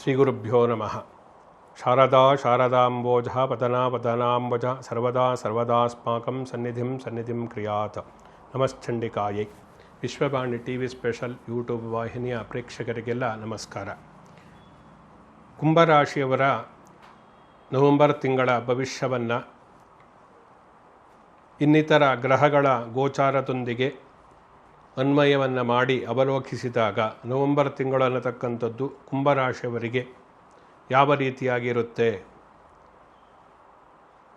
ಶ್ರೀಗುರುಭ್ಯೋ ನಮಃ ಶಾರದಾ ಶಾರದಾಂಬೋಜ ಪತನಾ ಪತನಾಂಬುಜ ಸರ್ವದಾ ಸರ್ವದಾಸ್ಮಾಕಂ ಸನ್ನಿಧಿಂ ಸನ್ನಿಧಿಂ ಕ್ರಿಯಾತ್ ನಮಶ್ಚಂಡಿಕಾಯೈ Vishwavani T V special YouTube ವಾಹಿನಿಯ ಪ್ರೇಕ್ಷಕರಿಗೆಲ್ಲ ನಮಸ್ಕಾರ ಕುಂಭರಾಶಿಯವರ ನವೆಂಬರ್ ತಿಂಗಳ ಭವಿಷ್ಯವನ್ನು ಇನ್ನಿತರ ಗ್ರಹಗಳ ಗೋಚಾರದೊಂದಿಗೆ ಅನ್ವಯವನ್ನು ಮಾಡಿ ಅವಲೋಕಿಸಿದಾಗ ನವೆಂಬರ್ ತಿಂಗಳನ್ನತಕ್ಕಂಥದ್ದು ಕುಂಭರಾಶಿಯವರಿಗೆ ಯಾವ ರೀತಿಯಾಗಿರುತ್ತೆ?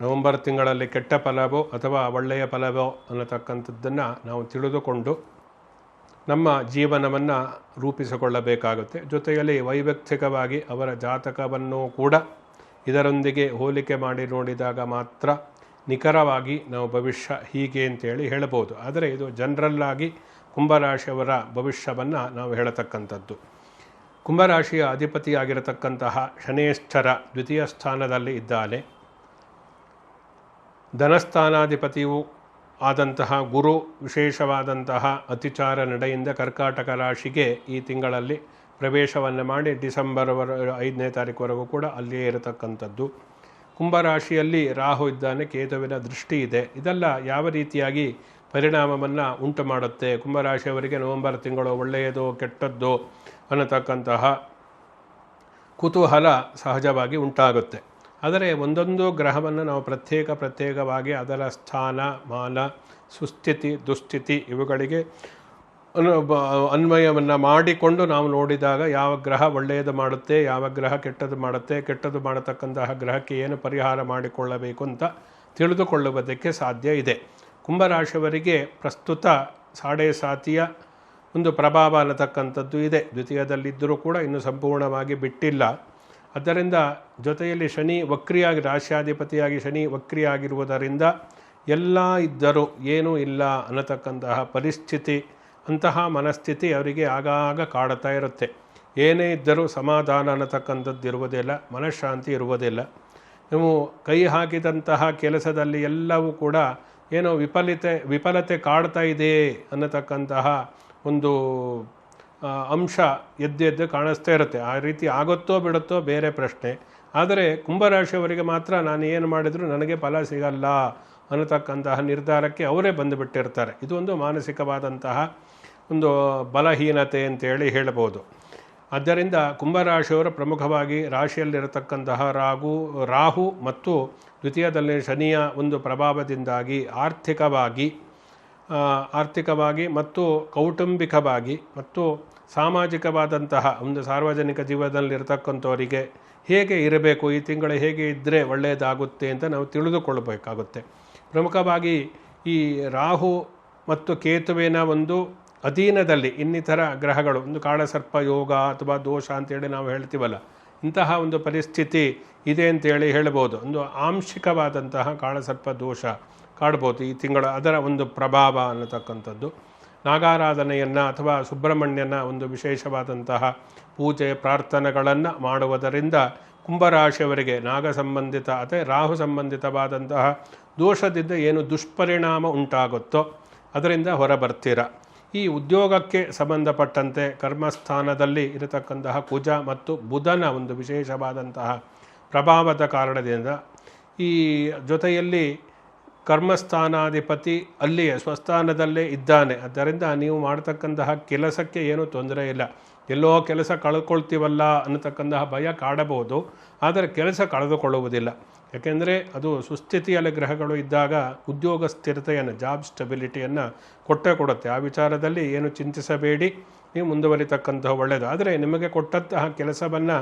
ನವೆಂಬರ್ ತಿಂಗಳಲ್ಲಿ ಕೆಟ್ಟ ಫಲವೋ ಅಥವಾ ಒಳ್ಳೆಯ ಫಲವೋ ಅನ್ನತಕ್ಕಂಥದ್ದನ್ನು ನಾವು ತಿಳಿದುಕೊಂಡು ನಮ್ಮ ಜೀವನವನ್ನು ರೂಪಿಸಿಕೊಳ್ಳಬೇಕಾಗುತ್ತೆ. ಜೊತೆಯಲ್ಲಿ ವೈಯಕ್ತಿಕವಾಗಿ ಅವರ ಜಾತಕವನ್ನು ಕೂಡ ಇದರೊಂದಿಗೆ ಹೋಲಿಕೆ ಮಾಡಿ ನೋಡಿದಾಗ ಮಾತ್ರ ನಿಖರವಾಗಿ ನಾವು ಭವಿಷ್ಯ ಹೀಗೆ ಅಂತೇಳಿ ಹೇಳಬಹುದು. ಆದರೆ ಇದು ಜನರಲ್ಲಾಗಿ ಕುಂಭರಾಶಿಯವರ ಭವಿಷ್ಯವನ್ನು ನಾವು ಹೇಳತಕ್ಕಂಥದ್ದು. ಕುಂಭರಾಶಿಯ ಅಧಿಪತಿಯಾಗಿರತಕ್ಕಂತಹ ಶನೇಶ್ಚರ ದ್ವಿತೀಯ ಸ್ಥಾನದಲ್ಲಿ ಇದ್ದಾನೆ. ಧನಸ್ಥಾನಾಧಿಪತಿಯು ಆದಂತಹ ಗುರು, ವಿಶೇಷವಾದಂತಹ ಅತಿಚಾರ ನಡೆಯಿಂದ ಕರ್ಕಾಟಕ ರಾಶಿಗೆ ಈ ತಿಂಗಳಲ್ಲಿ ಪ್ರವೇಶವನ್ನು ಮಾಡಿ ಡಿಸೆಂಬರ್ವರೆ ಐದನೇ ತಾರೀಕುವರೆಗೂ ಕೂಡ ಅಲ್ಲಿಯೇ ಇರತಕ್ಕಂಥದ್ದು. ಕುಂಭರಾಶಿಯಲ್ಲಿ ರಾಹು ಇದ್ದಾನೆ, ಕೇತುವಿನ ದೃಷ್ಟಿ ಇದೆ. ಇದೆಲ್ಲ ಯಾವ ರೀತಿಯಾಗಿ ಪರಿಣಾಮವನ್ನು ಉಂಟು ಮಾಡುತ್ತೆ? ಕುಂಭರಾಶಿಯವರಿಗೆ ನವೆಂಬರ್ ತಿಂಗಳು ಒಳ್ಳೆಯದು, ಕೆಟ್ಟದ್ದು ಅನ್ನತಕ್ಕಂತಹ ಕುತೂಹಲ ಸಹಜವಾಗಿ ಉಂಟಾಗುತ್ತೆ. ಆದರೆ ಒಂದೊಂದು ಗ್ರಹವನ್ನು ನಾವು ಪ್ರತ್ಯೇಕ ಪ್ರತ್ಯೇಕವಾಗಿ ಅದರ ಸ್ಥಾನ, ಮಾನ, ಸುಸ್ಥಿತಿ, ದುಸ್ಥಿತಿ ಇವುಗಳಿಗೆ ಅನ್ವಯವನ್ನು ಮಾಡಿಕೊಂಡು ನಾವು ನೋಡಿದಾಗ ಯಾವ ಗ್ರಹ ಒಳ್ಳೆಯದು ಮಾಡುತ್ತೆ, ಯಾವ ಗ್ರಹ ಕೆಟ್ಟದ್ದು ಮಾಡುತ್ತೆ ಕೆಟ್ಟದ್ದು ಮಾಡತಕ್ಕಂತಹ ಗ್ರಹಕ್ಕೆ ಏನು ಪರಿಹಾರ ಮಾಡಿಕೊಳ್ಳಬೇಕು ಅಂತ ತಿಳಿದುಕೊಳ್ಳುವುದಕ್ಕೆ ಸಾಧ್ಯ ಇದೆ. ಕುಂಭರಾಶಿಯವರಿಗೆ ಪ್ರಸ್ತುತ ಸಾಡೆ ಸಾತಿಯ ಒಂದು ಪ್ರಭಾವ ಅನ್ನತಕ್ಕಂಥದ್ದು ಇದೆ. ದ್ವಿತೀಯದಲ್ಲಿದ್ದರೂ ಕೂಡ ಇನ್ನೂ ಸಂಪೂರ್ಣವಾಗಿ ಬಿಟ್ಟಿಲ್ಲ. ಆದ್ದರಿಂದ ಜೊತೆಯಲ್ಲಿ ಶನಿ ವಕ್ರಿಯಾಗಿ, ರಾಶ್ಯಾಧಿಪತಿಯಾಗಿ ಶನಿ ವಕ್ರಿಯಾಗಿರುವುದರಿಂದ ಎಲ್ಲ ಇದ್ದರೂ ಏನೂ ಇಲ್ಲ ಅನ್ನತಕ್ಕಂತಹ ಪರಿಸ್ಥಿತಿ ಅಂತಹ ಮನಸ್ಥಿತಿ ಅವರಿಗೆ ಆಗಾಗ ಕಾಡುತ್ತಾ ಇರುತ್ತೆ. ಏನೇ ಇದ್ದರೂ ಸಮಾಧಾನ ಅನ್ನತಕ್ಕಂಥದ್ದು ಇರುವುದಿಲ್ಲ ಮನಃಶಾಂತಿ ಇರುವುದಿಲ್ಲ. ನೀವು ಕೈ ಹಾಕಿದಂತಹ ಕೆಲಸದಲ್ಲಿ ಎಲ್ಲವೂ ಕೂಡ ಏನೋ ವಿಫಲತೆ ವಿಫಲತೆ ಕಾಡ್ತಾ ಇದೆ ಅನ್ನತಕ್ಕಂತಹ ಒಂದು ಅಂಶ ಎದ್ದೆದ್ದು ಕಾಣಿಸ್ತಾ ಇರುತ್ತೆ. ಆ ರೀತಿ ಆಗುತ್ತೋ ಬಿಡುತ್ತೋ ಬೇರೆ ಪ್ರಶ್ನೆ. ಆದರೆ ಕುಂಭರಾಶಿಯವರಿಗೆ ಮಾತ್ರ ನಾನು ಏನು ಮಾಡಿದರೂ ನನಗೆ ಫಲ ಸಿಗಲ್ಲ ಅನ್ನತಕ್ಕಂತಹ ನಿರ್ಧಾರಕ್ಕೆ ಅವರೇ ಬಂದುಬಿಟ್ಟಿರ್ತಾರೆ. ಇದು ಒಂದು ಮಾನಸಿಕವಾದಂತಹ ಒಂದು ಬಲಹೀನತೆ ಅಂತೇಳಿ ಹೇಳಬಹುದು. ಆದ್ದರಿಂದ ಕುಂಭರಾಶಿಯವರು ಪ್ರಮುಖವಾಗಿ ರಾಶಿಯಲ್ಲಿರತಕ್ಕಂತಹ ರಾಗು ರಾಹು ಮತ್ತು ದ್ವಿತೀಯದಲ್ಲಿ ಶನಿಯ ಒಂದು ಪ್ರಭಾವದಿಂದಾಗಿ ಆರ್ಥಿಕವಾಗಿ ಆರ್ಥಿಕವಾಗಿ ಮತ್ತು ಕೌಟುಂಬಿಕವಾಗಿ ಮತ್ತು ಸಾಮಾಜಿಕವಾದಂತಹ ಒಂದು ಸಾರ್ವಜನಿಕ ಜೀವನದಲ್ಲಿರ್ತಕ್ಕಂಥವರಿಗೆ ಹೇಗೆ ಇರಬೇಕು, ಈ ತಿಂಗಳು ಹೇಗೆ ಇದ್ದರೆ ಒಳ್ಳೆಯದಾಗುತ್ತೆ ಅಂತ ನಾವು ತಿಳಿದುಕೊಳ್ಳಬೇಕಾಗುತ್ತೆ. ಪ್ರಮುಖವಾಗಿ ಈ ರಾಹು ಮತ್ತು ಕೇತುವಿನ ಒಂದು ಅಧೀನದಲ್ಲಿ ಇನ್ನಿತರ ಗ್ರಹಗಳು, ಒಂದು ಕಾಳಸರ್ಪ, ಯೋಗ ಅಥವಾ ದೋಷ ಅಂತೇಳಿ ನಾವು ಹೇಳ್ತೀವಲ್ಲ, ಇಂತಹ ಒಂದು ಪರಿಸ್ಥಿತಿ ಇದೆ ಅಂತೇಳಿ ಹೇಳ್ಬೋದು. ಒಂದು ಆಂಶಿಕವಾದಂತಹ ಕಾಳಸರ್ಪ ದೋಷ ಕಾಡ್ಬೋದು ಈ ತಿಂಗಳ ಅದರ ಒಂದು ಪ್ರಭಾವ ಅನ್ನತಕ್ಕಂಥದ್ದು. ನಾಗಾರಾಧನೆಯನ್ನು ಅಥವಾ ಸುಬ್ರಹ್ಮಣ್ಯನ ಒಂದು ವಿಶೇಷವಾದಂತಹ ಪೂಜೆ, ಪ್ರಾರ್ಥನೆಗಳನ್ನು ಮಾಡುವುದರಿಂದ ಕುಂಭರಾಶಿಯವರಿಗೆ ನಾಗ ಸಂಬಂಧಿತ ಅಥವಾ ರಾಹು ಸಂಬಂಧಿತವಾದಂತಹ ದೋಷದಿಂದ ಏನು ದುಷ್ಪರಿಣಾಮ ಉಂಟಾಗುತ್ತೋ ಅದರಿಂದ ಹೊರಬರ್ತೀರ. ಈ ಉದ್ಯೋಗಕ್ಕೆ ಸಂಬಂಧಪಟ್ಟಂತೆ ಕರ್ಮಸ್ಥಾನದಲ್ಲಿ ಇರತಕ್ಕಂತಹ ಕುಜ ಮತ್ತು ಬುಧನ ಒಂದು ವಿಶೇಷವಾದಂತಹ ಪ್ರಭಾವದ ಕಾರಣದಿಂದ ಈ ಜೊತೆಯಲ್ಲಿ ಕರ್ಮಸ್ಥಾನಾಧಿಪತಿ ಅಲ್ಲಿಯೇ ಸ್ವಸ್ಥಾನದಲ್ಲೇ ಇದ್ದಾನೆ. ಆದ್ದರಿಂದ ನೀವು ಮಾಡತಕ್ಕಂತಹ ಕೆಲಸಕ್ಕೆ ಏನೂ ತೊಂದರೆ ಇಲ್ಲ. ಎಲ್ಲೋ ಕೆಲಸ ಕಳ್ಕೊಳ್ತೀವಲ್ಲ ಅನ್ನತಕ್ಕಂತಹ ಭಯ ಕಾಡಬಹುದು. ಆದರೆ ಕೆಲಸ ಕಳೆದುಕೊಳ್ಳುವುದಿಲ್ಲ. ಯಾಕೆಂದರೆ ಅದು ಸುಸ್ಥಿತಿಯಲ್ಲಿ ಗ್ರಹಗಳು ಇದ್ದಾಗ ಉದ್ಯೋಗ ಸ್ಥಿರತೆಯನ್ನು ಜಾಬ್ ಸ್ಟೆಬಿಲಿಟಿಯನ್ನು ಕೊಟ್ಟೇ ಕೊಡುತ್ತೆ. ಆ ವಿಚಾರದಲ್ಲಿ ಏನು ಚಿಂತಿಸಬೇಡಿ. ನೀವು ಮುಂದುವರಿತಕ್ಕಂತಹ ಒಳ್ಳೆಯದು ಆದರೆ ನಿಮಗೆ ಕೊಟ್ಟಂತಹ ಕೆಲಸವನ್ನು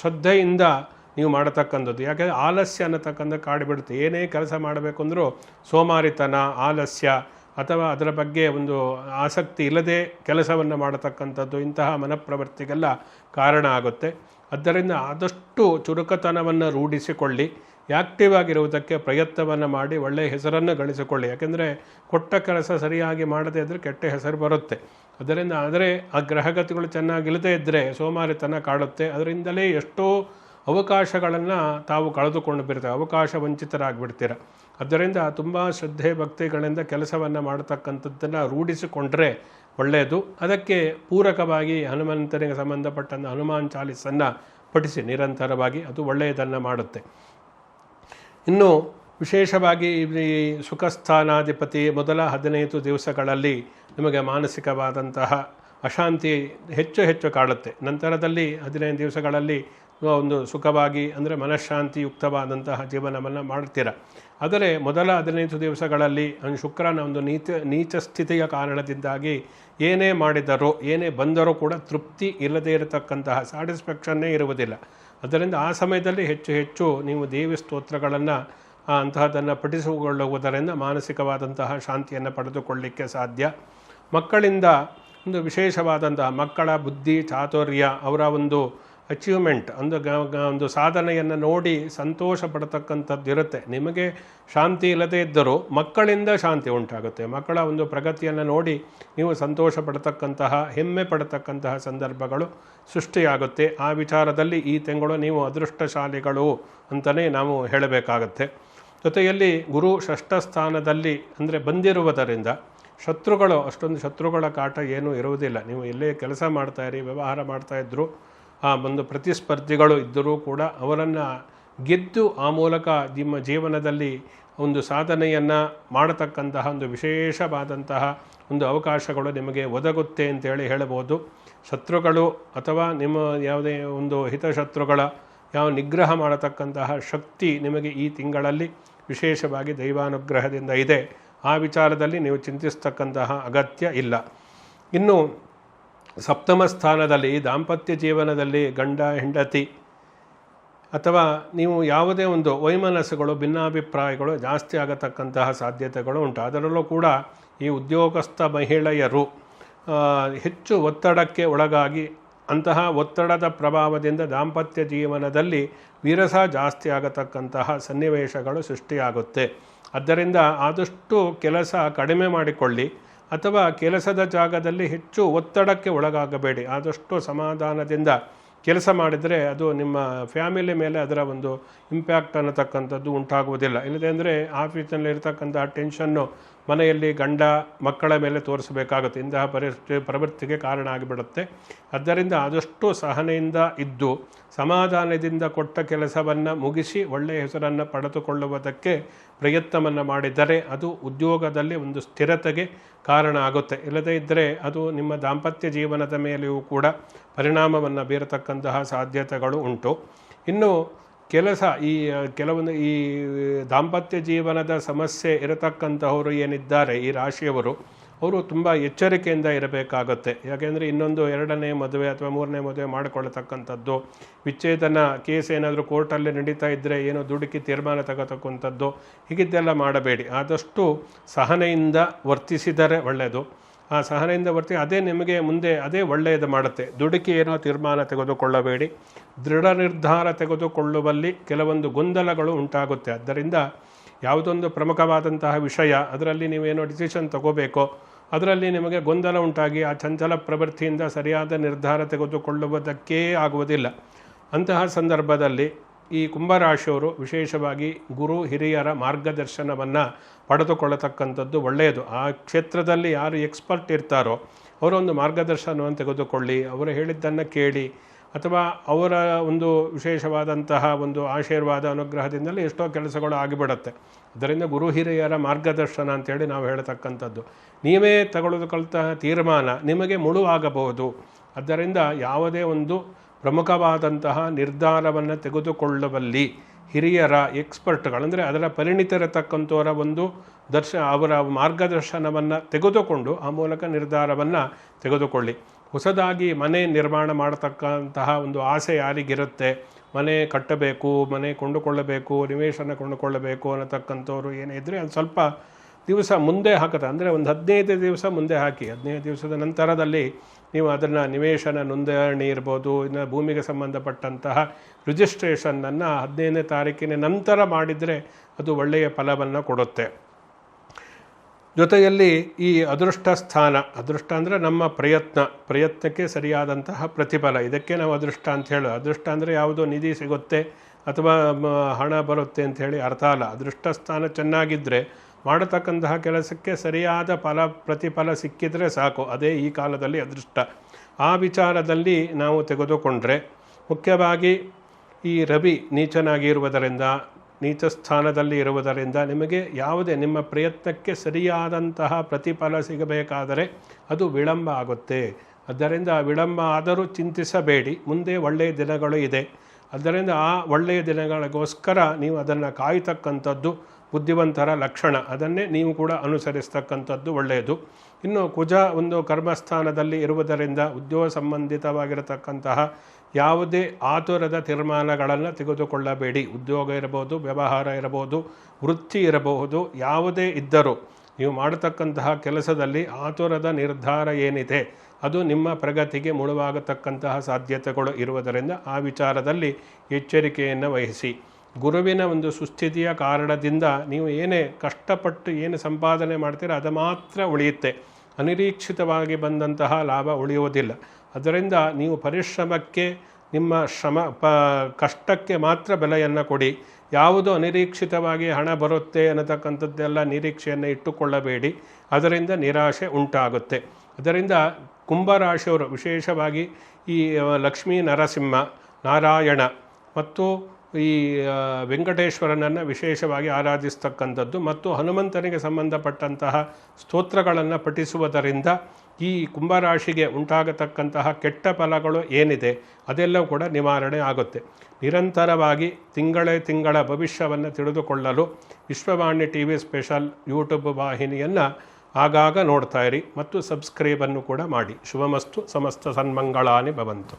ಶ್ರದ್ಧೆಯಿಂದ ನೀವು ಮಾಡತಕ್ಕಂಥದ್ದು. ಯಾಕೆಂದರೆ ಆಲಸ್ಯ ಅನ್ನತಕ್ಕಂಥ ಕಾಡಿಬಿಡುತ್ತೆ ಏನೇ ಕೆಲಸ ಮಾಡಬೇಕು ಅಂದರೂ ಸೋಮಾರಿತನ, ಆಲಸ್ಯ ಅಥವಾ ಅದರ ಬಗ್ಗೆ ಒಂದು ಆಸಕ್ತಿ ಇಲ್ಲದೆ ಕೆಲಸವನ್ನು ಮಾಡತಕ್ಕಂಥದ್ದು ಇಂತಹ ಮನಪ್ರವೃತ್ತಿಗೆಲ್ಲ ಕಾರಣ ಆಗುತ್ತೆ. ಆದ್ದರಿಂದ ಆದಷ್ಟು ಚುರುಕತನವನ್ನು ರೂಢಿಸಿಕೊಳ್ಳಿ. ಆ್ಯಕ್ಟಿವ್ ಆಗಿರುವುದಕ್ಕೆ ಪ್ರಯತ್ನವನ್ನು ಮಾಡಿ ಒಳ್ಳೆಯ ಹೆಸರನ್ನು ಗಳಿಸಿಕೊಳ್ಳಿ. ಯಾಕೆಂದರೆ ಕೊಟ್ಟ ಕೆಲಸ ಸರಿಯಾಗಿ ಮಾಡದೇ ಇದ್ದರೆ ಕೆಟ್ಟ ಹೆಸರು ಬರುತ್ತೆ. ಅದರಿಂದ ಆದರೆ ಆ ಗ್ರಹಗತಿಗಳು ಚೆನ್ನಾಗಿಲ್ಲದೇ ಇದ್ದರೆ ಸೋಮಾರಿತನ ಕಾಡುತ್ತೆ. ಅದರಿಂದಲೇ ಎಷ್ಟೋ ಅವಕಾಶಗಳನ್ನು ತಾವು ಕಳೆದುಕೊಂಡು ಬಿಡ್ತಾರೆ ಅವಕಾಶ ವಂಚಿತರಾಗಿಬಿಡ್ತೀರ. ಅದರಿಂದ ತುಂಬ ಶ್ರದ್ಧೆ ಭಕ್ತಿಗಳಿಂದ ಕೆಲಸವನ್ನು ಮಾಡತಕ್ಕಂಥದ್ದನ್ನು ರೂಢಿಸಿಕೊಂಡ್ರೆ ಒಳ್ಳೆಯದು ಅದಕ್ಕೆ ಪೂರಕವಾಗಿ ಹನುಮಂತನಿಗೆ ಸಂಬಂಧಪಟ್ಟಂಥ ಹನುಮಾನ್ ಚಾಲಿಸನ್ನು ಪಠಿಸಿ. ನಿರಂತರವಾಗಿ ಅದು ಒಳ್ಳೆಯದನ್ನು ಮಾಡುತ್ತೆ. ಇನ್ನು ವಿಶೇಷವಾಗಿ ಈ ಸುಖಸ್ಥಾನಾಧಿಪತಿ ಮೊದಲ ಹದಿನೈದು ದಿವಸಗಳಲ್ಲಿ ನಿಮಗೆ ಮಾನಸಿಕವಾದಂತಹ ಅಶಾಂತಿ ಹೆಚ್ಚು ಹೆಚ್ಚು ಕಾಡುತ್ತೆ. ನಂತರದಲ್ಲಿ ಹದಿನೈದು ದಿವಸಗಳಲ್ಲಿ ಒಂದು ಸುಖವಾಗಿ ಅಂದರೆ ಮನಃಶಾಂತಿಯುಕ್ತವಾದಂತಹ ಜೀವನವನ್ನು ಮಾಡ್ತೀರ. ಆದರೆ ಮೊದಲ ಹದಿನೈದು ದಿವಸಗಳಲ್ಲಿ ಒಂದು ಶುಕ್ರನ ಒಂದು ನೀಚ ನೀಚ ಸ್ಥಿತಿಯ ಕಾರಣದಿಂದಾಗಿ ಏನೇ ಮಾಡಿದರೂ, ಏನೇ ಬಂದರೂ ಕೂಡ ತೃಪ್ತಿ ಇಲ್ಲದೇ ಇರತಕ್ಕಂತಹ ಸ್ಯಾಟಿಸ್ಫ್ಯಾಕ್ಷನ್ನೇ ಇರುವುದಿಲ್ಲ. ಅದರಿಂದ ಆ ಸಮಯದಲ್ಲಿ ಹೆಚ್ಚು ಹೆಚ್ಚು ನೀವು ದೇವಿ ಸ್ತೋತ್ರಗಳನ್ನು ಅಂತಹದನ್ನು ಪಠಿಸಿಕೊಳ್ಳುವುದರಿಂದ ಮಾನಸಿಕವಾದಂತಹ ಶಾಂತಿಯನ್ನು ಪಡೆದುಕೊಳ್ಳಲಿಕ್ಕೆ ಸಾಧ್ಯ. ಮಕ್ಕಳಿಂದ ಒಂದು ವಿಶೇಷವಾದಂತಹ ಮಕ್ಕಳ ಬುದ್ಧಿ, ಚಾತುರ್ಯ, ಅವರ ಒಂದು ಅಚೀವ್ಮೆಂಟ್ ಒಂದು ಒಂದು ಸಾಧನೆಯನ್ನು ನೋಡಿ ಸಂತೋಷ ಪಡತಕ್ಕಂಥದ್ದು ಇರುತ್ತೆ. ನಿಮಗೆ ಶಾಂತಿ ಇಲ್ಲದೇ ಇದ್ದರೂ ಮಕ್ಕಳಿಂದ ಶಾಂತಿ ಉಂಟಾಗುತ್ತೆ. ಮಕ್ಕಳ ಒಂದು ಪ್ರಗತಿಯನ್ನು ನೋಡಿ ನೀವು ಸಂತೋಷ ಪಡತಕ್ಕಂತಹ, ಹೆಮ್ಮೆ ಪಡತಕ್ಕಂತಹ ಸಂದರ್ಭಗಳು ಸೃಷ್ಟಿಯಾಗುತ್ತೆ. ಆ ವಿಚಾರದಲ್ಲಿ ಈ ತಿಂಗಳು ನೀವು ಅದೃಷ್ಟಶಾಲಿಗಳು ಅಂತಲೇ ನಾವು ಹೇಳಬೇಕಾಗತ್ತೆ. ಜೊತೆಯಲ್ಲಿ ಗುರು ಷಷ್ಠ ಸ್ಥಾನದಲ್ಲಿ ಅಂದರೆ ಬಂದಿರುವುದರಿಂದ ಶತ್ರುಗಳು, ಅಷ್ಟೊಂದು ಶತ್ರುಗಳ ಕಾಟ ಏನೂ ಇರುವುದಿಲ್ಲ. ನೀವು ಎಲ್ಲೇ ಕೆಲಸ ಮಾಡ್ತಾಯಿರಿ ವ್ಯವಹಾರ ಮಾಡ್ತಾಯಿದ್ರು ಆ ಒಂದು ಪ್ರತಿಸ್ಪರ್ಧಿಗಳು ಇದ್ದರೂ ಕೂಡ ಅವರನ್ನು ಗೆದ್ದು ಆ ಮೂಲಕ ನಿಮ್ಮ ಜೀವನದಲ್ಲಿ ಒಂದು ಸಾಧನೆಯನ್ನು ಮಾಡತಕ್ಕಂತಹ, ಒಂದು ವಿಶೇಷವಾದಂತಹ ಒಂದು ಅವಕಾಶಗಳು ನಿಮಗೆ ಒದಗುತ್ತೆ ಅಂತೇಳಿ ಹೇಳಬಹುದು. ಶತ್ರುಗಳು ಅಥವಾ ನಿಮ್ಮ ಯಾವುದೇ ಒಂದು ಹಿತಶತ್ರುಗಳ ಯಾವ ನಿಗ್ರಹ ಮಾಡತಕ್ಕಂತಹ ಶಕ್ತಿ ನಿಮಗೆ ಈ ತಿಂಗಳಲ್ಲಿ ವಿಶೇಷವಾಗಿ ದೈವಾನುಗ್ರಹದಿಂದ ಇದೆ. ಆ ವಿಚಾರದಲ್ಲಿ ನೀವು ಚಿಂತಿಸ್ತಕ್ಕಂತಹ ಅಗತ್ಯ ಇಲ್ಲ. ಇನ್ನು ಸಪ್ತಮ ಸ್ಥಾನದಲ್ಲಿ, ದಾಂಪತ್ಯ ಜೀವನದಲ್ಲಿ ಗಂಡ, ಹೆಂಡತಿ, ಅಥವಾ ನೀವು ಯಾವುದೇ ಒಂದು ವೈಮನಸ್ಸುಗಳು, ಭಿನ್ನಾಭಿಪ್ರಾಯಗಳು ಜಾಸ್ತಿ ಆಗತಕ್ಕಂತಹ ಸಾಧ್ಯತೆಗಳು ಉಂಟು. ಅದರಲ್ಲೂ ಕೂಡ ಈ ಉದ್ಯೋಗಸ್ಥ ಮಹಿಳೆಯರು ಹೆಚ್ಚು ಒತ್ತಡಕ್ಕೆ ಒಳಗಾಗಿ ಅಂತಹ ಒತ್ತಡದ ಪ್ರಭಾವದಿಂದ ದಾಂಪತ್ಯ ಜೀವನದಲ್ಲಿ ವಿರಸ ಜಾಸ್ತಿ ಆಗತಕ್ಕಂತಹ ಸನ್ನಿವೇಶಗಳು ಸೃಷ್ಟಿಯಾಗುತ್ತೆ. ಆದ್ದರಿಂದ ಆದಷ್ಟು ಕೆಲಸ ಕಡಿಮೆ ಮಾಡಿಕೊಳ್ಳಿ. ಅಥವಾ ಕೆಲಸದ ಜಾಗದಲ್ಲಿ ಹೆಚ್ಚು ಒತ್ತಡಕ್ಕೆ ಒಳಗಾಗಬೇಡಿ. ಆದಷ್ಟು ಸಮಾಧಾನದಿಂದ ಕೆಲಸ ಮಾಡಿದರೆ ಅದು ನಿಮ್ಮ ಫ್ಯಾಮಿಲಿ ಮೇಲೆ ಅದರ ಒಂದು ಇಂಪ್ಯಾಕ್ಟ್ ಅನ್ನತಕ್ಕಂಥದ್ದು ಉಂಟಾಗುವುದಿಲ್ಲ. ಇಲ್ಲದೆ ಅಂದರೆ ಆಫೀಸ್ನಲ್ಲಿ ಇರತಕ್ಕಂಥ ಟೆನ್ಷನ್ನು ಮನೆಯಲ್ಲಿ ಗಂಡ ಮಕ್ಕಳ ಮೇಲೆ ತೋರಿಸಬೇಕಾಗುತ್ತೆ. ಇಂತಹ ಪರಿಸ್ಥಿತಿ ಪ್ರವೃತ್ತಿಗೆ ಕಾರಣ ಆಗಿಬಿಡುತ್ತೆ. ಆದ್ದರಿಂದ ಆದಷ್ಟು ಸಹನೆಯಿಂದ ಇದ್ದು ಸಮಾಧಾನದಿಂದ ಕೊಟ್ಟ ಕೆಲಸವನ್ನು ಮುಗಿಸಿ ಒಳ್ಳೆಯ ಹೆಸರನ್ನು ಪಡೆದುಕೊಳ್ಳುವುದಕ್ಕೆ ಪ್ರಯತ್ನವನ್ನು ಮಾಡಿದರೆ ಅದು ಉದ್ಯೋಗದಲ್ಲಿ ಒಂದು ಸ್ಥಿರತೆಗೆ ಕಾರಣ ಆಗುತ್ತೆ. ಇಲ್ಲದೇ ಇದ್ದರೆ ಅದು ನಿಮ್ಮ ದಾಂಪತ್ಯ ಜೀವನದ ಮೇಲೆಯೂ ಕೂಡ ಪರಿಣಾಮವನ್ನು ಬೀರತಕ್ಕಂತಹ ಸಾಧ್ಯತೆಗಳು ಉಂಟು. ಇನ್ನು ಕೆಲಸ, ಈ, ಕೆಲವೊಂದು, ಈ ದಾಂಪತ್ಯ ಜೀವನದ ಸಮಸ್ಯೆ ಇರತಕ್ಕಂತಹವರು ಏನಿದ್ದಾರೆ, ಈ ರಾಶಿಯವರು ಅವರು ತುಂಬ ಎಚ್ಚರಿಕೆಯಿಂದ ಇರಬೇಕಾಗುತ್ತೆ. ಯಾಕೆಂದರೆ ಇನ್ನೊಂದು ಎರಡನೇ ಮದುವೆ ಅಥವಾ ಮೂರನೇ ಮದುವೆ ಮಾಡಿಕೊಳ್ಳತಕ್ಕಂಥದ್ದು ವಿಚ್ಛೇದನ ಕೇಸ್ ಏನಾದರೂ ಕೋರ್ಟಲ್ಲಿ ನಡೀತಾ ಇದ್ದರೆ ಏನೋ ದುಡುಕಿ ತೀರ್ಮಾನ ತಗೋತಕ್ಕಂಥದ್ದು, ಹೀಗಿದ್ದೆಲ್ಲ ಮಾಡಬೇಡಿ. ಆದಷ್ಟು ಸಹನೆಯಿಂದ ವರ್ತಿಸಿದರೆ ಒಳ್ಳೆಯದು ಆ ಸಹನೆಯಿಂದ ವರ್ತಿ, ಅದೇ ನಿಮಗೆ ಮುಂದೆ ಅದೇ ಒಳ್ಳೆಯದು ಮಾಡುತ್ತೆ. ದುಡುಕಿ ಏನೋ ತೀರ್ಮಾನ ತೆಗೆದುಕೊಳ್ಳಬೇಡಿ. ದೃಢ ನಿರ್ಧಾರ ತೆಗೆದುಕೊಳ್ಳುವಲ್ಲಿ ಕೆಲವೊಂದು ಗೊಂದಲಗಳು ಉಂಟಾಗುತ್ತೆ. ಆದ್ದರಿಂದ ಯಾವುದೊಂದು ಪ್ರಮುಖವಾದಂತಹ ವಿಷಯ, ಅದರಲ್ಲಿ ನೀವೇನೋ ಡಿಸಿಷನ್ ತಗೋಬೇಕೋ ಅದರಲ್ಲಿ ನಿಮಗೆ ಗೊಂದಲ ಉಂಟಾಗಿ ಆ ಚಂಚಲ ಪ್ರವೃತ್ತಿಯಿಂದ ಸರಿಯಾದ ನಿರ್ಧಾರ ತೆಗೆದುಕೊಳ್ಳುವುದಕ್ಕೇ ಆಗುವುದಿಲ್ಲ. ಅಂತಹ ಸಂದರ್ಭದಲ್ಲಿ ಈ ಕುಂಭರಾಶಿಯವರು ವಿಶೇಷವಾಗಿ ಗುರು ಹಿರಿಯರ ಮಾರ್ಗದರ್ಶನವನ್ನು ಪಡೆದುಕೊಳ್ಳತಕ್ಕಂಥದ್ದು ಒಳ್ಳೆಯದು. ಆ ಕ್ಷೇತ್ರದಲ್ಲಿ ಯಾರು ಎಕ್ಸ್ಪರ್ಟ್ ಇರ್ತಾರೋ ಅವರೊಂದು ಮಾರ್ಗದರ್ಶನವನ್ನು ತೆಗೆದುಕೊಳ್ಳಿ. ಅವರು ಹೇಳಿದ್ದನ್ನು ಕೇಳಿ ಅಥವಾ ಅವರ ಒಂದು ವಿಶೇಷವಾದಂತಹ ಒಂದು ಆಶೀರ್ವಾದ ಅನುಗ್ರಹದಿಂದಲೇ ಎಷ್ಟೋ ಕೆಲಸಗಳು ಆಗಿಬಿಡತ್ತೆ. ಅದರಿಂದ ಗುರು ಹಿರಿಯರ ಮಾರ್ಗದರ್ಶನ ಅಂತೇಳಿ ನಾವು ಹೇಳತಕ್ಕಂಥದ್ದು. ನೀವೇ ತಗೊಳ್ಳತಕ್ಕಂತಹ ತೀರ್ಮಾನ ನಿಮಗೆ ಮುಳುವಾಗಬಹುದು. ಆದ್ದರಿಂದ ಯಾವುದೇ ಒಂದು ಪ್ರಮುಖವಾದಂತಹ ನಿರ್ಧಾರವನ್ನು ತೆಗೆದುಕೊಳ್ಳುವಲ್ಲಿ ಹಿರಿಯರ ಎಕ್ಸ್ಪರ್ಟ್ಗಳಂದರೆ ಅದರ ಪರಿಣಿತರತಕ್ಕಂಥವರ ಒಂದು ದರ್ಶ ಅವರ ಮಾರ್ಗದರ್ಶನವನ್ನು ತೆಗೆದುಕೊಂಡು ಆ ಮೂಲಕ ನಿರ್ಧಾರವನ್ನು ತೆಗೆದುಕೊಳ್ಳಿ. ಹೊಸದಾಗಿ ಮನೆ ನಿರ್ಮಾಣ ಮಾಡತಕ್ಕಂತಹ ಒಂದು ಆಸೆ ಯಾರಿಗಿರುತ್ತೆ? ಮನೆ ಕಟ್ಟಬೇಕು, ಮನೆ ಕೊಂಡುಕೊಳ್ಳಬೇಕು, ನಿವೇಶನ ಕೊಂಡುಕೊಳ್ಳಬೇಕು ಅನ್ನತಕ್ಕಂಥವ್ರು ಏನೇ ಇದ್ದರೆ ಅದು ಸ್ವಲ್ಪ ದಿವಸ ಮುಂದೆ ಹಾಕುತ್ತೆ. ಅಂದರೆ ಒಂದು ಹದಿನೈದು ದಿವಸ ಮುಂದೆ ಹಾಕಿ. ಹದಿನೈದು ದಿವಸದ ನಂತರದಲ್ಲಿ ನೀವು ಅದನ್ನು ನಿವೇಶನ, ನೋಂದಣಿ ಇರ್ಬೋದು, ಇನ್ನು ಭೂಮಿಗೆ ಸಂಬಂಧಪಟ್ಟಂತಹ ರಿಜಿಸ್ಟ್ರೇಷನನ್ನು ಹದಿನೈದನೇ ತಾರೀಕಿನ ನಂತರ ಮಾಡಿದರೆ ಅದು ಒಳ್ಳೆಯ ಫಲವನ್ನು ಕೊಡುತ್ತೆ. ಜೊತೆಯಲ್ಲಿ ಈ ಅದೃಷ್ಟ ಸ್ಥಾನ, ಅದೃಷ್ಟ ಅಂದರೆ ನಮ್ಮ ಪ್ರಯತ್ನ, ಪ್ರಯತ್ನಕ್ಕೆ ಸರಿಯಾದಂತಹ ಪ್ರತಿಫಲ. ಇದಕ್ಕೆ ನಾವು ಅದೃಷ್ಟ ಅಂತ ಹೇಳು. ಅದೃಷ್ಟ ಅಂದರೆ ಯಾವುದೋ? ನಿಧಿ ಸಿಗುತ್ತೆ ಅಥವಾ ಹಣ ಬರುತ್ತೆ ಅಂತ ಹೇಳಿ ಅರ್ಥ ಅಲ್ಲ. ಅದೃಷ್ಟ ಸ್ಥಾನ ಚೆನ್ನಾಗಿದ್ದರೆ ಮಾಡತಕ್ಕಂತಹ ಕೆಲಸಕ್ಕೆ ಸರಿಯಾದ ಫಲ, ಪ್ರತಿಫಲ ಸಿಕ್ಕಿದರೆ ಸಾಕು. ಅದೇ ಈ ಕಾಲದಲ್ಲಿ ಅದೃಷ್ಟ. ಆ ವಿಚಾರದಲ್ಲಿ ನಾವು ತೆಗೆದುಕೊಂಡ್ರೆ ಮುಖ್ಯವಾಗಿ ಈ ರವಿ ನೀಚನಾಗಿರುವುದರಿಂದ ನೀಚ ಸ್ಥಾನದಲ್ಲಿ ಇರುವುದರಿಂದ ನಿಮಗೆ ಯಾವುದೇ ನಿಮ್ಮ ಪ್ರಯತ್ನಕ್ಕೆ ಸರಿಯಾದಂತಹ ಪ್ರತಿಫಲ ಸಿಗಬೇಕಾದರೆ ಅದು ವಿಳಂಬ ಆಗುತ್ತೆ. ಅದರಿಂದ ವಿಳಂಬ ಆದರೂ ಚಿಂತಿಸಬೇಡಿ. ಮುಂದೆ ಒಳ್ಳೆಯ ದಿನಗಳು ಇದೆ. ಅದರಿಂದ ಆ ಒಳ್ಳೆಯ ದಿನಗಳಿಗೋಸ್ಕರ ನೀವು ಅದನ್ನು ಕಾಯತಕ್ಕಂಥದ್ದು ಬುದ್ಧಿವಂತರ ಲಕ್ಷಣ. ಅದನ್ನೇ ನೀವು ಕೂಡ ಅನುಸರಿಸ್ತಕ್ಕಂಥದ್ದು ಒಳ್ಳೆಯದು. ಇನ್ನು ಕುಜ ಒಂದು ಕರ್ಮಸ್ಥಾನದಲ್ಲಿ ಇರುವುದರಿಂದ ಉದ್ಯೋಗ ಸಂಬಂಧಿತವಾಗಿರತಕ್ಕಂತಹ ಯಾವುದೇ ಆತುರದ ತೀರ್ಮಾನಗಳನ್ನು ತೆಗೆದುಕೊಳ್ಳಬೇಡಿ. ಉದ್ಯೋಗ ಇರಬಹುದು, ವ್ಯವಹಾರ ಇರಬಹುದು, ವೃತ್ತಿ ಇರಬಹುದು, ಯಾವುದೇ ಇದ್ದರೂ ನೀವು ಮಾಡತಕ್ಕಂತಹ ಕೆಲಸದಲ್ಲಿ ಆತುರದ ನಿರ್ಧಾರ ಏನಿದೆ, ಅದು ನಿಮ್ಮ ಪ್ರಗತಿಗೆ ಮುಳುವಾಗತಕ್ಕಂತಹ ಸಾಧ್ಯತೆಗಳು ಇರುವುದರಿಂದ ಆ ವಿಚಾರದಲ್ಲಿ ಎಚ್ಚರಿಕೆಯನ್ನು ವಹಿಸಿ. ಗುರುವಿನ ಒಂದು ಸುಸ್ಥಿತಿಯ ಕಾರಣದಿಂದ ನೀವು ಏನೇ ಕಷ್ಟಪಟ್ಟು ಏನು ಸಂಪಾದನೆ ಮಾಡ್ತೀರೋ ಅದು ಮಾತ್ರ ಉಳಿಯುತ್ತೆ. ಅನಿರೀಕ್ಷಿತವಾಗಿ ಬಂದಂತಹ ಲಾಭ ಉಳಿಯುವುದಿಲ್ಲ. ಅದರಿಂದ ನೀವು ಪರಿಶ್ರಮಕ್ಕೆ, ನಿಮ್ಮ ಶ್ರಮ, ಪ, ಕಷ್ಟಕ್ಕೆ ಮಾತ್ರ ಬೆಲೆಯನ್ನು ಕೊಡಿ. ಯಾವುದು ಅನಿರೀಕ್ಷಿತವಾಗಿ ಹಣ ಬರುತ್ತೆ ಅನ್ನತಕ್ಕಂಥದ್ದೆಲ್ಲ ನಿರೀಕ್ಷೆಯನ್ನು ಇಟ್ಟುಕೊಳ್ಳಬೇಡಿ. ಅದರಿಂದ ನಿರಾಶೆ ಉಂಟಾಗುತ್ತೆ. ಅದರಿಂದ ಕುಂಭರಾಶಿಯವರು, ವಿಶೇಷವಾಗಿ ಈ ಲಕ್ಷ್ಮೀ ನರಸಿಂಹ, ನಾರಾಯಣ ಮತ್ತು ಈ ವೆಂಕಟೇಶ್ವರನನ್ನು ವಿಶೇಷವಾಗಿ ಆರಾಧಿಸ್ತಕ್ಕಂಥದ್ದು ಮತ್ತು ಹನುಮಂತನಿಗೆ ಸಂಬಂಧಪಟ್ಟಂತಹ ಸ್ತೋತ್ರಗಳನ್ನು ಪಠಿಸುವುದರಿಂದ ಈ ಕುಂಭರಾಶಿಗೆ ಉಂಟಾಗತಕ್ಕಂತಹ ಕೆಟ್ಟ ಫಲಗಳು ಏನಿದೆ, ಅದೆಲ್ಲವೂ ಕೂಡ ನಿವಾರಣೆ ಆಗುತ್ತೆ. ನಿರಂತರವಾಗಿ ತಿಂಗಳೇ ತಿಂಗಳ ಭವಿಷ್ಯವನ್ನು ತಿಳಿದುಕೊಳ್ಳಲು Vishwavani T V special YouTube ವಾಹಿನಿಯನ್ನು ಆಗಾಗ ನೋಡ್ತಾ ಇರಿ ಮತ್ತು ಸಬ್ಸ್ಕ್ರೈಬನ್ನು ಕೂಡ ಮಾಡಿ. ಶುಭಮಸ್ತು, ಸಮಸ್ತ ಸನ್ಮಂಗಳಾನಿ ಭವಂತು.